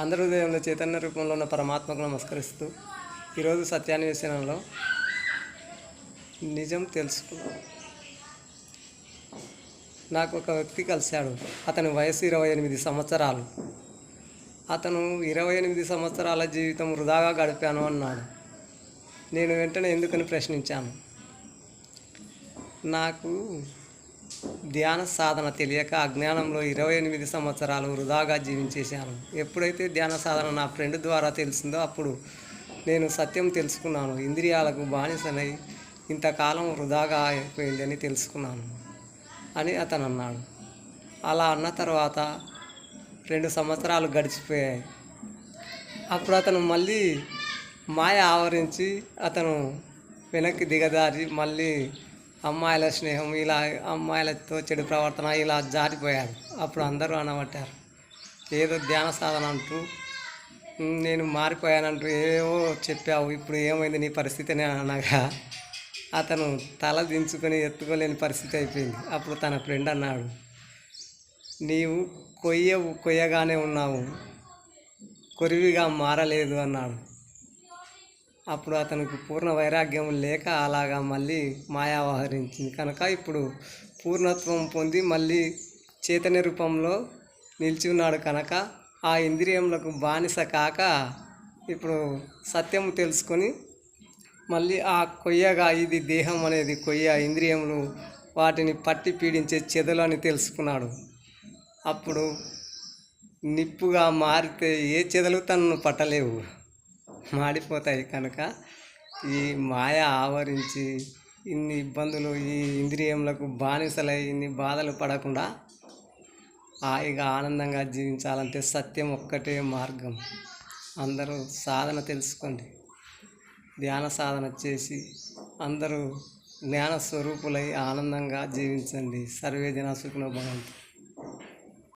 అందరి హృదయంలో చైతన్య రూపంలో ఉన్న పరమాత్మకు నమస్కరిస్తూ ఈరోజు సత్యాన్వేషణలో నిజం తెలుసుకున్నాను నాకు ఒక వ్యక్తి కలిశాడు. అతని వయసు ఇరవై ఎనిమిది సంవత్సరాలు. అతను ఇరవై ఎనిమిది సంవత్సరాల జీవితం వృధాగా గడిపాను అన్నాడు. నేను వెంటనే ఎందుకని ప్రశ్నించాను? నాకు ధ్యాన సాధన తెలియక అజ్ఞానంలో ఇరవై ఎనిమిది సంవత్సరాలు వృధాగా జీవించేశాను. ఎప్పుడైతే ధ్యాన సాధన నా ఫ్రెండ్ ద్వారా తెలిసిందో అప్పుడు నేను సత్యం తెలుసుకున్నాను. ఇంద్రియాలకు బానిసనై ఇంతకాలం వృధాగా అయిపోయిందని తెలుసుకున్నాను అని అతను అన్నాడు అలా అన్న తర్వాత రెండు సంవత్సరాలు గడిచిపోయాయి. అప్పుడు అతను మళ్ళీ మాయ ఆవరించి అతను వెనక్కి దిగదారి మళ్ళీ అమ్మాయిల స్నేహం ఇలా అమ్మాయిలతో చెడు ప్రవర్తన ఇలా జారిపోయారు. అప్పుడు అందరూ అనబట్టారు. ఏదో ధ్యాన సాధన అంటూ నేను మారిపోయానంటూ ఏవో చెప్పావు ఇప్పుడు ఏమైంది నీ పరిస్థితి? అని అనగా అతను తల దించుకొని ఎత్తుకోలేని పరిస్థితి అయిపోయింది. అప్పుడు తన ఫ్రెండ్ అన్నాడు నీవు కొయ్యవు కొయ్యగానే ఉన్నావు. కొరివిగా మారలేదు అన్నాడు. అప్పుడు అతనికి పూర్ణ వైరాగ్యం లేక అలాగా మళ్ళీ మాయావహరించింది. కనుక ఇప్పుడు పూర్ణత్వం పొంది మళ్ళీ చైతన్య రూపంలో నిలిచి ఉన్నాడు కనుక ఆ ఇంద్రియములకు బానిస కాక ఇప్పుడు సత్యం తెలుసుకొని మళ్ళీ ఆ కొయ్యగా ఇది దేహం అనేది కొయ్య ఇంద్రియములు వాటిని పట్టి పీడించే చెదలు అని తెలుసుకున్నాడు. అప్పుడు నిప్పుగా మారితే ఏ చెదలు తనను పట్టలేవు. మాడిపోతాయి కనుక ఈ మాయ ఆవరించి ఇన్ని ఇబ్బందులు ఈ ఇంద్రియములకు బానిసలై ఇన్ని బాధలు పడకుండా హాయిగా ఆనందంగా జీవించాలంటే సత్యం ఒక్కటే మార్గం. అందరూ సాధన తెలుసుకోండి. ధ్యాన సాధన చేసి అందరూ జ్ఞాన స్వరూపులై ఆనందంగా జీవించండి. సర్వే జన సుఖినో